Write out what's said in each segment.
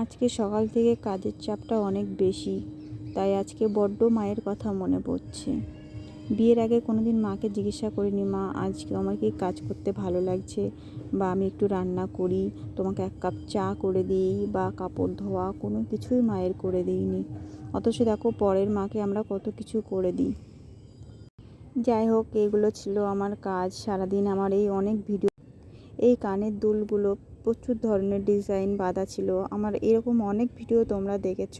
আজকে সকাল থেকে কাজের চাপটা অনেক বেশি, তাই আজকে বড্ড মায়ের কথা মনে পড়ছে। বিয়ের আগে কোনো দিন মাকে জিজ্ঞাসা করিনি, মা, আজকে আমার কি কাজ করতে ভালো লাগছে? বা আমি একটু রান্না করি, তোমাকে এক কাপ চা করে দিই, বা কাপড় ধোয়া, কোনো কিছুই মায়ের করে দিইনি। অথচ দেখো, পরের মাকে আমরা কত কিছু করে দিই। যাই হোক, এগুলো ছিল আমার কাজ, সারাদিন আমার এই অনেক ভিডিও। এই কানের দুলগুলো প্রচুর ধরনের ডিজাইন বাঁধা ছিল। আমার এরকম অনেক ভিডিও তোমরা দেখেছ।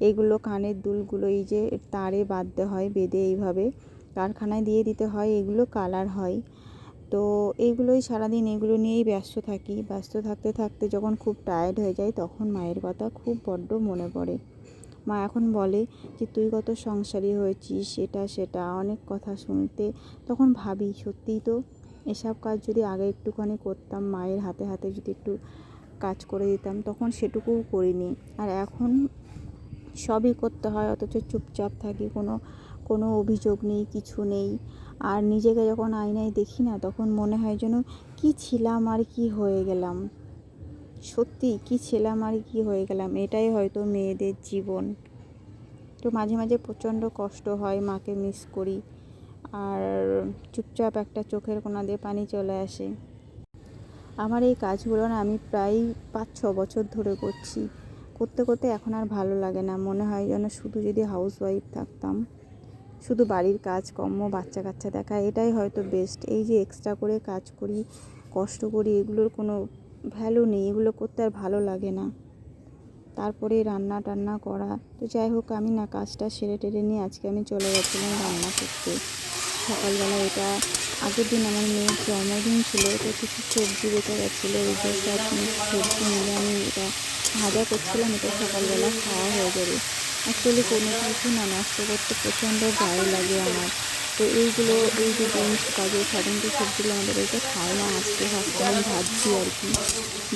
এগুলো কানের দুলগুলো এই যে তারে বাঁধতে হয়, বেঁধে এইভাবে কারখানায় দিয়ে দিতে হয়, এগুলো কালার হয়। তো এইগুলোই সারাদিন এগুলো নিয়েই ব্যস্ত থাকি। ব্যস্ত থাকতে থাকতে যখন খুব টায়ার্ড হয়ে যায় তখন মায়ের কথা খুব বড্ড মনে পড়ে। মা এখন বলে যে, তুই কত সংসারী হয়েছিস সেটা সেটা। অনেক কথা শুনতে তখন ভাবি, সত্যিই তো এসব কাজ যদি আগে একটুখানি করতাম, মায়ের হাতে হাতে যদি একটু কাজ করে দিতাম, তখন সেটুকুও করিনি। আর এখন সবই করতে হয়, অথচ চুপচাপ থাকি, কোনো কোনো অভিযোগ নেই, কিছু নেই। আর নিজেকে যখন আয়নায় দেখি না, তখন মনে হয় যেন কী ছিলাম আর কি হয়ে গেলাম। সত্যি, কী ছিলাম আর কি হয়ে গেলাম, এটাই হয়তো মেয়েদের জীবন। তো মাঝে মাঝে প্রচণ্ড কষ্ট হয়, মাকে মিস করি। আর চুপচাপ একটা চোখের কোনা দিয়ে পানি চলে আসে। আমার এই কাজগুলো না আমি প্রায় পাঁচ ছ বছর ধরে করছি। করতে করতে এখন আর ভালো লাগে না। মনে হয় যেন শুধু যদি হাউস ওয়াইফ থাকতাম, শুধু বাড়ির কাজ কর্ম, বাচ্চা কাচ্চা দেখা, এটাই হয়তো বেস্ট এই যে এক্সট্রা করে কাজ করি, কষ্ট করি, এগুলোর কোনো ভ্যালু নেই। এগুলো করতে আর ভালো লাগে না। তারপরে রান্না টান্না করা। তো যাই হোক, আমি না কাজটা সেরে টেরে নিয়ে আজকে আমি চলে গেছিলাম রান্না করতে। সকালবেলা এটা আগের দিন আমার মেয়ের জন্মদিন ছিল তো কিছু সবজি বেঁচে গেছিল এই যে সব সবজি মিলে আমি এটা ভাজা করছিলাম, এটা সকালবেলা খাওয়া হয়ে যাবে অ্যাকচুয়ালি কোনো কিছু না নষ্ট করতে প্রচণ্ড গায়ে লাগে আমার। তো এইগুলো, এই যে জিনিস কাজে সাধারণত সবজিগুলো আমাদের এটা খায় না, আজকে ভাবতে আমি ভাবছি আর কি।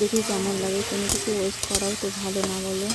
দেখি কেমন লাগে, কোনো কিছু ওয়েস্ট করাও তো ভালো না বলো।